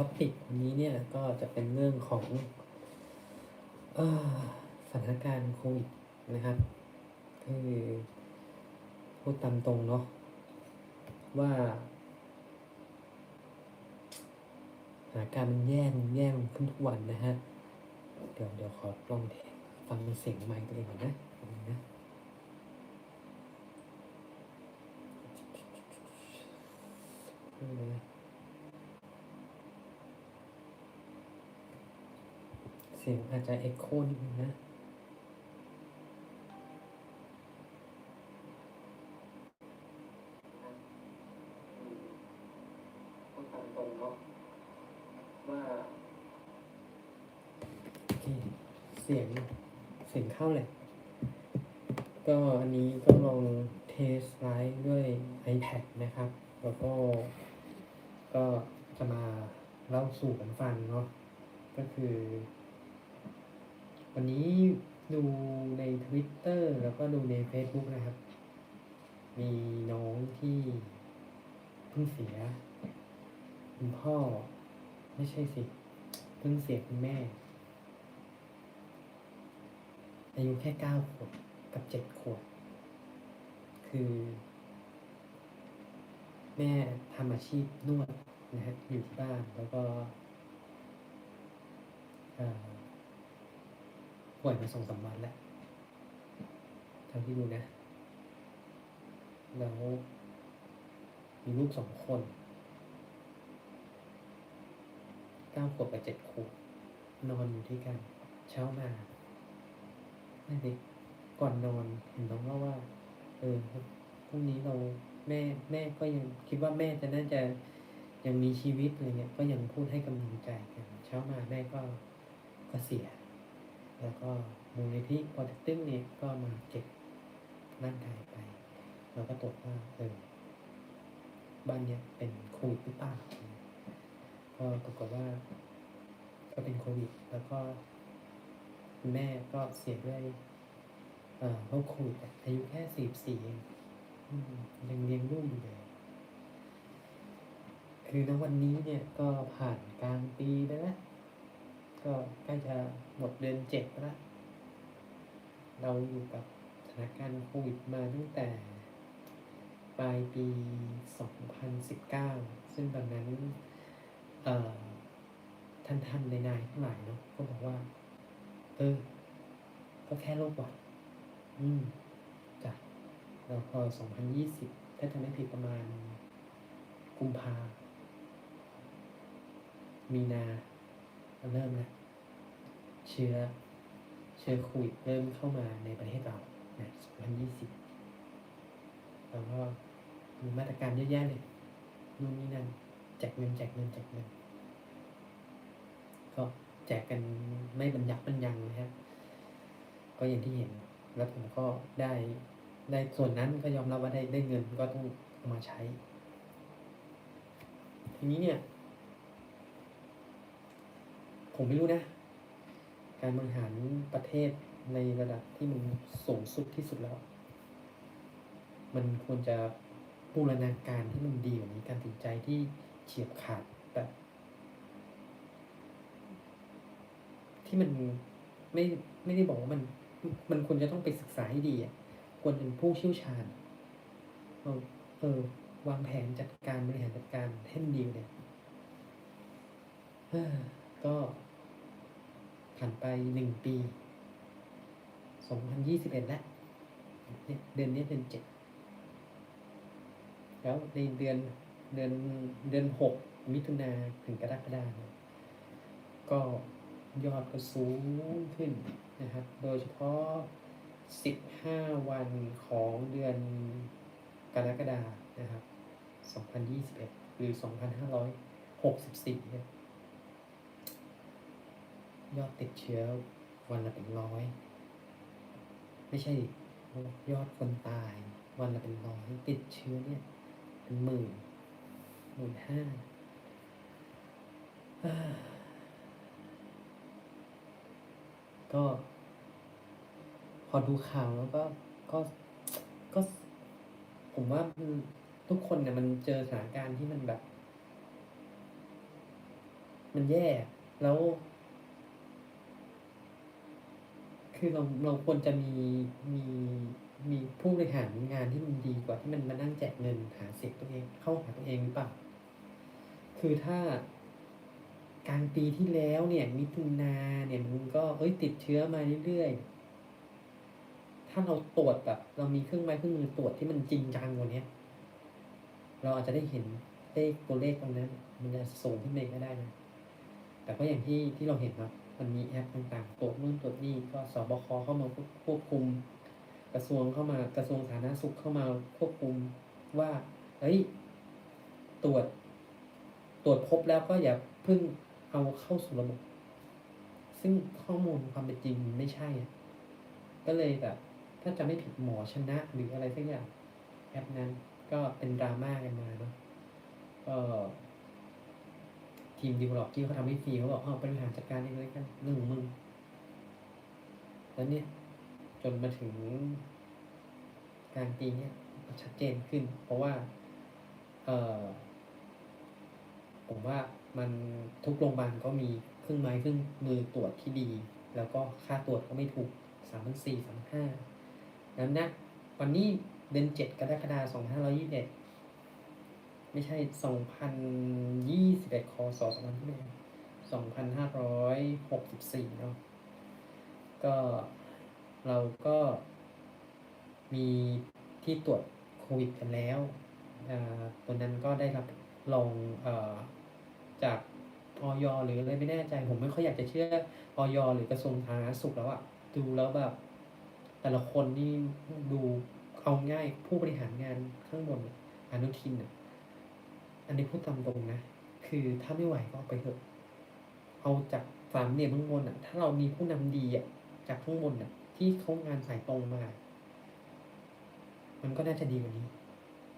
ท็อปิกวันนี้เนี่ยก็จะเป็นเรื่องของอสถานการณ์โควิดนะครับ คือพูดตามตรงเนาะว่าสถานการณ์มันแย่งแย่งขึ้นทุกวันนะฮะ เดี๋ยวเดี๋ยวขอลองฟังเสียงไมค์ตัวเองก่อนนะแป๊บนึงนะ เสียงอาจจะเอ็กโคนิดนึงนะพูดตามตรงเนาะว่าโอเคเสียงเสียงเข้าเลย ก็อันนี้ก็ลองเทสไลฟ์ด้วย iPad นะครับ แล้วก็ก็จะมาเล่าสู่กันฟังเนาะก็คือ วันนี้ดูใน Twitter แล้วก็ดูใน Facebook นะครับ มีน้องที่เพิ่งเสีย คุณพ่อ ไม่ใช่สิ เพิ่งเสียคุณแม่ อายุแค่เก้าขวบกับเจ็ดขวบ คือ แม่ทำอาชีพนวดนะฮะอยู่ที่บ้านแล้วก็อ่อ ป่วยมาสองสามวันแล้วท่าที่ดูนะ แล้วมีลูกสองคนเก้าขวบกับเจ็ดขวบนอนอยู่ที่กัน เช้ามานั่นเองก่อนนอนเห็นน้องเล่าว่า เออพรุ่งนี้เราแม่แม่ก็ยังคิดว่าแม่จะน่าจะยังมีชีวิตอะไรเงี้ยก็ยังพูดให้กำลังใจกันเช้ามาแม่ก็ก็เสีย แล้วก็มูลนิธิปอเต็กตึ้งเนี่ยก็มาเก็บร่างกายไปแล้วก็ตรวจว่าเออบ้านเนี้ยเป็นโควิดหรือเปล่าก็ปรากฏว่า ก็เป็นโควิด แล้วก็คุณแม่ก็เสียด้วยเออโรคโควิดอายุแค่สี่สี่เองยังเลี้ยงลูกอยู่เลย คือณวันนี้เนี่ยก็ผ่านกลางปีไปแล้ว ก็ใกล้จะหมดเดือนเจ็ดล้วเราอยู่กับสถานการณ์โควิดมาตั้งแต่ ปลายปี 2019 ซึ่งตอนนั้นท่านท่านในนายทั้งหลายเนาะก็บอกว่า เออ ก็แค่โรคหวัดอืมจ้ะแล้วพอ 2020 ถ้าจะไม่ผิดประมาณกุมภามีนา เริ่มแล้วเชื้อเชื้อโควิดเริ่มเข้ามาในประเทศเราใน2020 แล้วก็มีมาตรการเยอะแยะเลยนู่นนี่นั่นแจกเงินแจกเงินแจกเงิน ก็แจกกันไม่บรรยับบรรยังนะฮะก็อย่างที่เห็น แล้วผมก็ได้ได้ส่วนนั้นก็ยอมรับว่าได้ได้เงินก็ต้องมาใช้ ทีนี้เนี่ย ผมไม่รู้นะ การบริหารประเทศในระดับที่มันสูงสุดที่สุดแล้ว มันควรจะบูรณาการที่มันดีกว่านี้การตัดใจที่เฉียบขาดแบบที่มันไม่ไม่ได้บอกว่ามัน มันควรจะต้องไปศึกษาให้ดีอะควรเป็นผู้เชี่ยวชาญเออเออ วางแผนจัดการบริหารจัดการให้มันดีเนี่ยก็ ผ่านไปหนึ่งปีสองพันยี่สิบเอ็ดแล้วเดือนนี้เดือนเจ็ดแล้วในเดือนเดือนเดือนหกมิถุนาถึงกรกฎาคมก็ยอดก็สูงขึ้นนะครับ โดยเฉพาะ 15 วันของเดือนกรกฎานะครับ 2021 หรือ 2564เนี่ย ยอดติดเชื้อวันละเป็นร้อย ไม่ใช่ยอดคนตาย วันละเป็นร้อยติดเชื้อเนี่ยเป็นหมื่นหมื่นห้าก็ พอดูข่าวแล้วก็ก็ก็ ผมว่าทุกคนเนี่ยมันเจอสถานการณ์ที่มันแบบ มันแย่ แล้ว คือเราเราควรจะมีมีมีผู้บริหารงานที่มันดีกว่าที่มันมานั่งแจกเงินหาเสียงตัวเองเข้าหาตัวเองหรือเปล่าคือถ้ากลางปีที่แล้วเนี่ยมิถุนาเนี่ยมันก็เอ้ยติดเชื้อมาเรื่อยๆถ้าเราตรวจแบบ เรามีเครื่องไม้เครื่องมือตรวจที่มันจริงจังกว่านี้เราอาจจะได้เห็นเลขตัวเลขตรงนั้น มันจะสูงขึ้นไปก็ได้นะแต่ก็อย่างที่ที่เราเห็นครับ มันมีแอปต่างๆตรวจนู่นตรวจนี่ก็สบคเข้ามาควบคุม กระทรวงเข้ามากระทรวงสาธารณสุขเข้ามาควบคุมว่าเฮ้ยตรวจ ตรวจพบแล้วก็อย่าเพิ่งเอาเข้าสู่ระบบ ซึ่งข้อมูลความเป็นจริงไม่ใช่ ก็เลยแบบ ถ้าจะไม่ผิดหมอชนะหรืออะไรสักอย่างแอปนั้นก็เป็นดราม่ากันมาเนาะก็ ทีมดีเวลลอปที่เขาทำให้ฟรีเขาบอกเอาบริหารจัดการเองเลยกันเรื่องของมึงแล้วเนี่ยจนมาถึงกลางปีเนี่ยชัดเจนขึ้น เพราะว่า เออผมว่ามันทุกโรงพยาบาลก็มีเครื่องไม้เครื่องมือตรวจที่ดี แล้วก็ค่าตรวจก็ไม่ถูกสามพันสี่สามห้านั้นนะวันนี้เดือนเจ็ดกรกฎาคมสองพันห้าร้อยยี่สิบเอ็ด ไม่ใช่สองพันยี่สิบเอ็ดคศสองพันที่สองพันห้าร้อยหกสิบสี่เนาะก็เราก็มีที่ตรวจโควิดกันแล้วตัวนั้นก็ได้รับรองอจากออยหรืออะไรไม่แน่ใจ ผมไม่ค่อยอยากจะเชื่อออยหรือกระทรวงสาธารณสุขแล้วอะดูแล้วแบบ แต่ละคนนี่ดูเอาง่ายผู้บริหารงานข้างบนอนุทินอะ อันนี้พูดตามตรงนะ คือถ้าไม่ไหวก็เอาไปเถอะเอาจากสามเหลี่ยมข้างบนอะ ถ้าเรามีผู้นำดีอะ จากข้างบนอะ ที่เขางานสายตรงมา มันก็น่าจะดีกว่านี้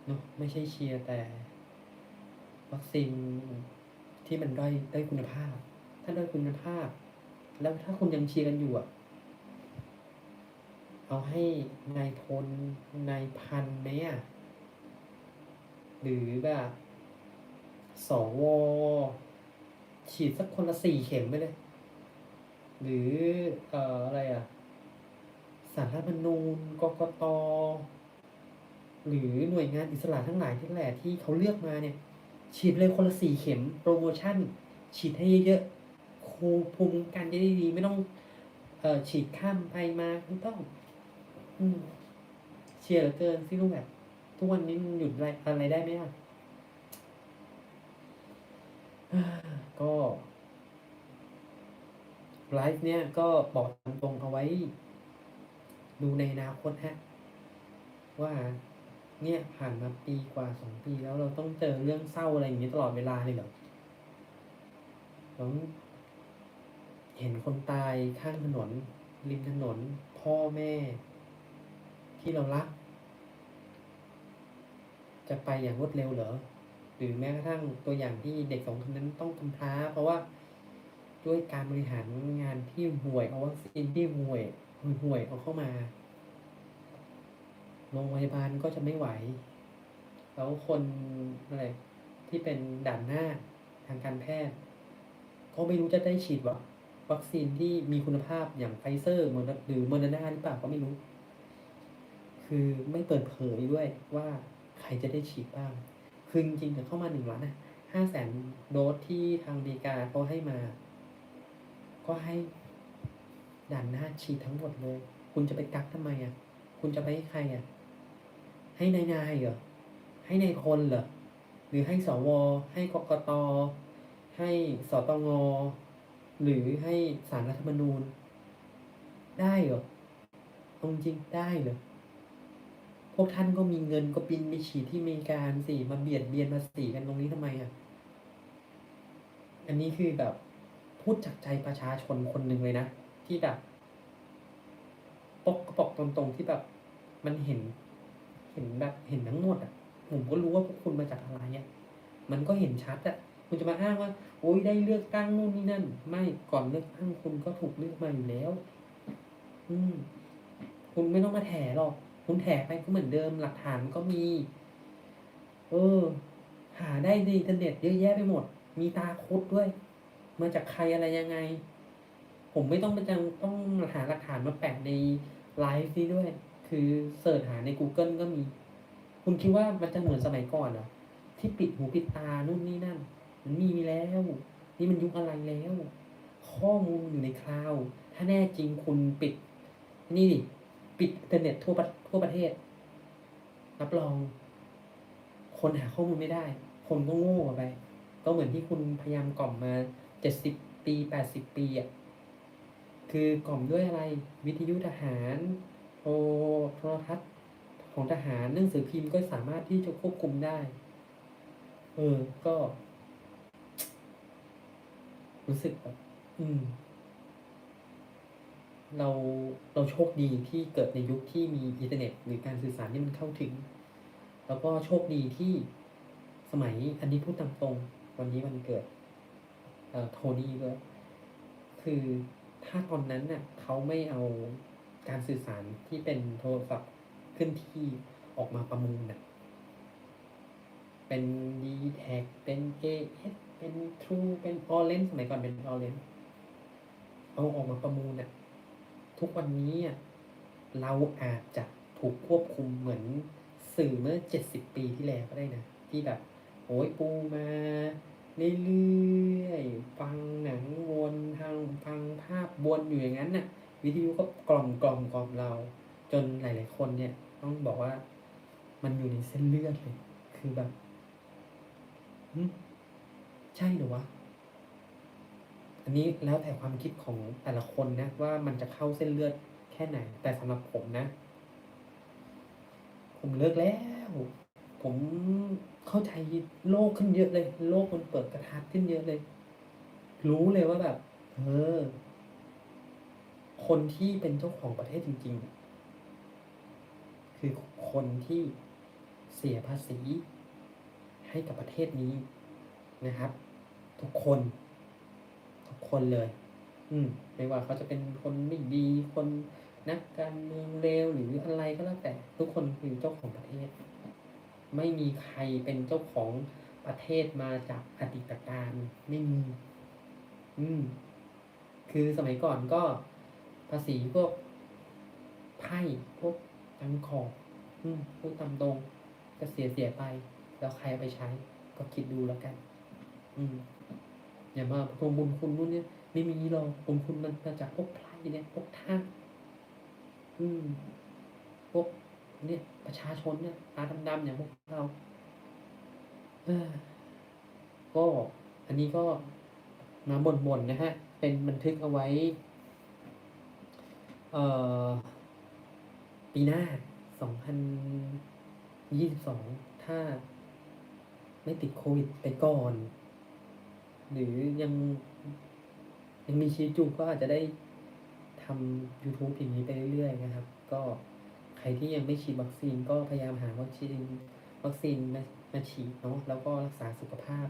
เนาะไม่ใช่เชียร์แต่ วัคซีนที่มันได้ได้คุณภาพ ถ้าได้คุณภาพ แล้วถ้าคุณยังเชียร์กันอยู่อะเอาให้นายพลนายพันไหมอะหรือแบบ สวฉีดสักคนละสี่เข็มไปเลย หรือเอ่ออะไรอะสารรัฐมนูญกกตหรือหน่วยงานอิสระทั้งหลายทั้งแหล่ที่เขาเลือกมาเนี่ย ฉีดเลยคนละสี่เข็มโปรโมชั่น ฉีดให้เยอะๆครูภูมิกันจะได้ดี ไม่ต้อง เอ่อฉีดข้ามไปมาไม่ต้อง อืมเชียร์เหลือเกินซิโนแวคทุกวันนี้หยุดอะไรอะไรได้ไหมอะ ก็ไลฟ์เนี่ยก็บอกตรงเอาไว้ ดูในอนาคตฮะ ว่าเนี่ยผ่านมาปีกว่าสองปีแล้วเราต้องเจอเรื่องเศร้าอะไรอย่างนี้ตลอดเวลาเลยเหรอต้องเห็นคนตายข้างถนน ริมถนน พ่อแม่ ที่เรารัก จะไปอย่างรวดเร็วเหรอ หรือแม้กระทั่งตัวอย่างที่เด็กสองคนนั้นต้องกำพร้า เพราะว่าด้วยการบริหารงานที่ห่วยเอาวัคซีนที่ห่วยห่วยเอาเข้ามาโรงพยาบาลก็จะไม่ไหว แล้วคนอะไรที่เป็นด่านหน้าทางการแพทย์ก็ไม่รู้จะได้ฉีดวะวัคซีนที่มีคุณภาพอย่างไฟเซอร์หรือโมเดอร์นาหรือเปล่าก็ไม่รู้ คือไม่เปิดเผยด้วยว่าใครจะได้ฉีดบ้าง คือจริงๆเข้ามาหนึ่งล้านนะห้าแสนโดสที่ทางอเมริกาเขาให้มา ก็ให้ด่านหน้าฉีดทั้งหมดเลย คุณจะไปกักทำไมอะ คุณจะไปให้ใครอะ ให้นายนายเหรอ ให้นายคนเหรอ หรือให้สว ให้กกต ให้สตง หรือให้สารรัฐธรรมนูญ ได้เหรอ จริงได้เหรอ วกท่านก็มีเงินก็บินไปฉีดที่อเมริกาสิมาเบียดเบียนมาสีกันตรงนี้ทำไมอะ อันนี้คือแบบพูดจากใจประชาชนคนหนึ่งเลยนะ ที่แบบปกกระปอกตรงๆที่แบบมันเห็น เห็นแบบเห็นทั้งหมดอะผมก็รู้ว่าพวกคุณมาจากอะไรอะมันก็เห็นชัดอะคุณจะมาอ้างว่าโอ้ยได้เลือกตั้งนู่นนี่นั่น ไม่ก่อนเลือกตั้งคุณก็ถูกเลือกมาอยู่แล้ว อืม คุณไม่ต้องมาแถหรอก คุณแถไปก็เหมือนเดิม หลักฐานมันก็มี เออ หาได้ในอินเทอร์เน็ตเยอะแยะไปหมด มีตาคุดด้วย มาจากใครอะไรยังไง ผมไม่ต้องไปจังต้องหาหลักฐานมาแปะในไลฟ์นี้ด้วย คือเสิร์ชหาใน Google ก็มี คุณคิดว่ามันจะเหมือนสมัยก่อนเหรอที่ปิดหูปิดตานู่นนี่นั่น มันมีแล้ว นี่มันยุคอะไรแล้ว ข้อมูลอยู่ในคลาวถ้าแน่จริงคุณปิด นี่ดิ ปิดอินเทอร์เน็ตทั่วทั่วประเทศ รับรอง คนหาข้อมูลไม่ได้ คนก็โง่ไป ก็เหมือนที่คุณพยายามกล่อมมาเจ็ดสิบปีแปดสิบปีอะคือกล่อมด้วยอะไรวิทยุทหารโทรโทรทัศน์ของทหารหนังสือพิมพ์ก็สามารถที่จะควบคุมได้ เออ ก็ รู้สึกแบบอืม เราเราโชคดีที่เกิดในยุคที่มีอินเทอร์เน็ต หรือการสื่อสารที่มันเข้าถึง แล้วก็โชคดีที่สมัยอันนี้พูดตามตรงวันนี้วันเกิดเอ่อโทนี่ด้วยคือถ้าตอนนั้นน่ะเขาไม่เอาการสื่อสารที่เป็นโทรศัพท์ขึ้นที่ออกมาประมูลน่ะเป็น d t แท็เป็น AS เป็น True เป็น Orange สมัยก่อนเป็น Orange เอาออกมาประมูลน่ะ ทุกวันนี้อะเราอาจจะถูกควบคุมเหมือนสื่อเมื่อเจ็ดสิบปีที่แล้วก็ได้นะ ที่แบบโอ้ยปูมาเรื่อยๆฟังหนังวนทางฟังภาพวนอยู่อย่างนั้นน่ะ วิทยุก็กล่อมกล่อมกล่อมเรา จนหลาย ๆ คนเนี่ย ต้องบอกว่ามันอยู่ในเส้นเลือดเลย คือแบบใช่หรือวะ อันนี้แล้วแต่ความคิดของแต่ละคนนะว่ามันจะเข้าเส้นเลือดแค่ไหน แต่สำหรับผมนะ ผมเลิกแล้ว ผมเข้าใจโลกขึ้นเยอะเลย โลกมันเปิดกระทัดขึ้นเยอะเลย รู้เลยว่าแบบเออคนที่เป็นเจ้าของประเทศจริง ๆ คือคนที่เสียภาษีให้กับประเทศนี้นะครับ ทุกคน คนเลย อืมไม่ว่าเขาจะเป็นคนไม่ดีคนนักการเมืองเลวหรืออะไรก็แล้วแต่ ทุกคนคือเจ้าของประเทศ ไม่มีใครเป็นเจ้าของประเทศมาจากอดีตการไม่มีอืม คือสมัยก่อนก็ภาษีพวกไพ่พวกตังของอืมพูดตามตรงก็เสียเสียไป แล้วใครเอาไปใช้ ก็คิดดูแล้วกัน อืม อย่ามาทวงบุญคุณนู่นเนี่ยไม่มีหรอกบุญคุณมันมาจากพวกไพร่เนี่ยพวกท่าสอืมพวกเนี่ยประชาชนเนี่ยตาดำๆอย่างพวกเราเออก็อันนี้ก็มาบ่นๆนะฮะ เป็นบันทึกเอาไว้ เอ่อ ปีหน้า2022ถ้าไม่ติดโควิดไปก่อน หรือยังยังมีชีวิตอยู่ก็อาจจะได้ทำ YouTube อย่างนี้ไปเรื่อยๆนะครับ ก็ใครที่ยังไม่ฉีดวัคซีนก็พยายามหาวัคซีนวัคซีนมามาฉีดเนาะแล้วก็รักษาสุขภาพ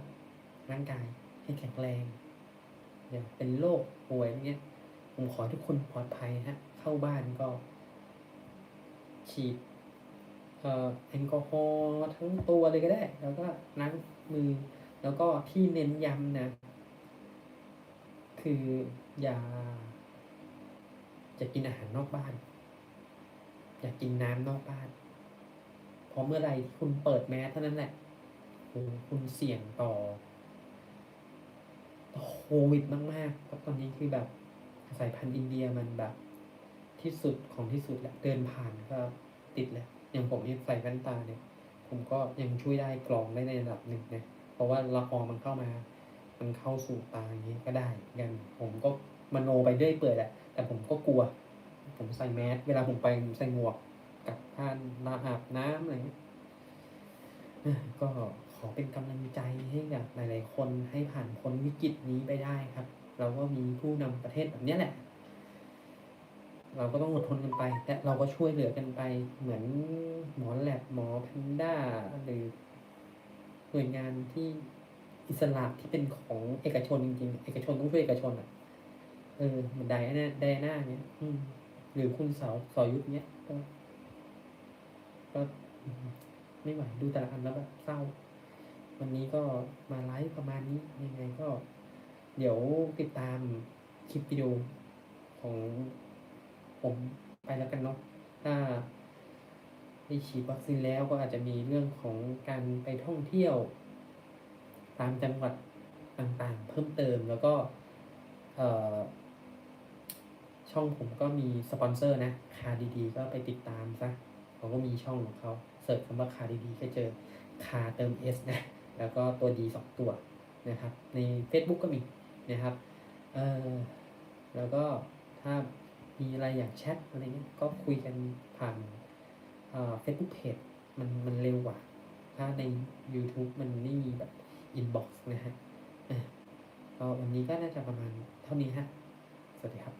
ร่างกายให้แข็งแรงอย่าเป็นโรคป่วยอย่างเงี้ยผมขอทุกคนปลอดภัยฮะเข้าบ้านก็ ฉีดเอ่อแอลกอฮอล์ทั้งตัวเลยก็ได้ แล้วก็ล้างมือ แล้วก็ที่เน้นย้ำนะ คืออย่าจะกินอาหารนอกบ้าน อย่ากินน้ำนอกบ้าน เพราะเมื่อไรที่คุณเปิดแมสเท่านั้นแหละโอ้โหคุณเสี่ยงต่อต่อโควิดมากๆเพราะตอนนี้คือแบบสายพันธุ์อินเดียมันแบบ ที่สุดของที่สุดแหละเดินผ่านก็ติดแล้วอย่างผมนี่ใส่แว่นตาเนี่ย ผมก็ยังช่วยได้กรองได้ในระดับหนึ่งนะเพ ราะว่าละอองมันเข้ามา มันเข้าสู่ตาอย่างนี้ก็ได้อนกันผมก็มโนไปเรื่อยเปื่อยแหละ แต่ผมก็กลัว ผมใส่แมส เวลาผมไปผมใส่หมวกกับผ้าลาอาบน้ำอะไรก็ขอเป็นกำลังใจให้กับหลาย ๆ คนให้ผ่านพ้นวิกฤตนี้ไปได้ครับ เราก็มีผู้นำประเทศแบบนี้แหละ เราก็ต้องอดทนกันไปและเราก็ช่วยเหลือกันไป เหมือนหมอแลบหมอแพนด้าหรือ หน่วยงานที่อิสระที่เป็นของเอกชนจริงๆ เอกชนต้องช่วยเอกชนอะ เออเหมือนไดอาน่าไดอาน่าเนี่ย อืม หรือคุณเสาสอยุทธเนี้ยก็ก็ไม่ไหวดูแต่ละอันแล้วแบบเศร้า วันนี้ก็มาไลฟ์ประมาณนี้ยังไงก็ เดี๋ยวติดตามคลิปวิดีโอของผมไปแล้วกันเนาะถ้า ได้ฉีดวัคซีนแล้วก็อาจจะมีเรื่องของการไปท่องเที่ยว ตามจังหวัดต่างๆ เพิ่มเติมแล้วก็ช่องผมก็มีสปอนเซอร์นะคาดีๆ ก็ไปติดตามซะเขาก็มีช่องของเขาเสิร์ชคำว่าคาดีๆก็เจอคาเติม S นะแล้วก็ตัวดีสองตัวนะครับใน Facebook ก็มีนะครับเออแล้วก็ถ้ามีอะไรอยากแชทอะไรเงี้ยก็คุยกันผ่าน เอ่อ Facebook Page มันมันเร็วกว่า ถ้าใน YouTube มันไม่มีแบบ inbox นะฮะก็วันนี้ก็น่าจะประมาณเท่านี้ฮะ สวัสดีครับ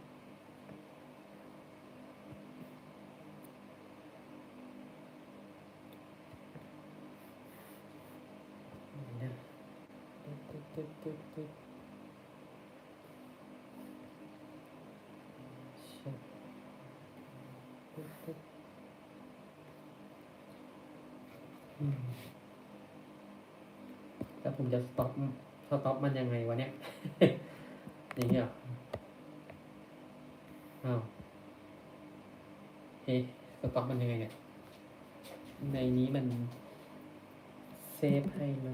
ไหนนะตึ๊ดตึ๊ดตึ๊ดตึ๊ดตึ๊ดชะตึ๊ดตึ๊ดอืม แล้วผมจะสต็อปสต็อปมันยังไงวะเนี่ย อย่างเงี้ยเหรออ้าวเฮ้สต็อปมันยังไงเนี่ย ในนี้มันเซฟให้ไหม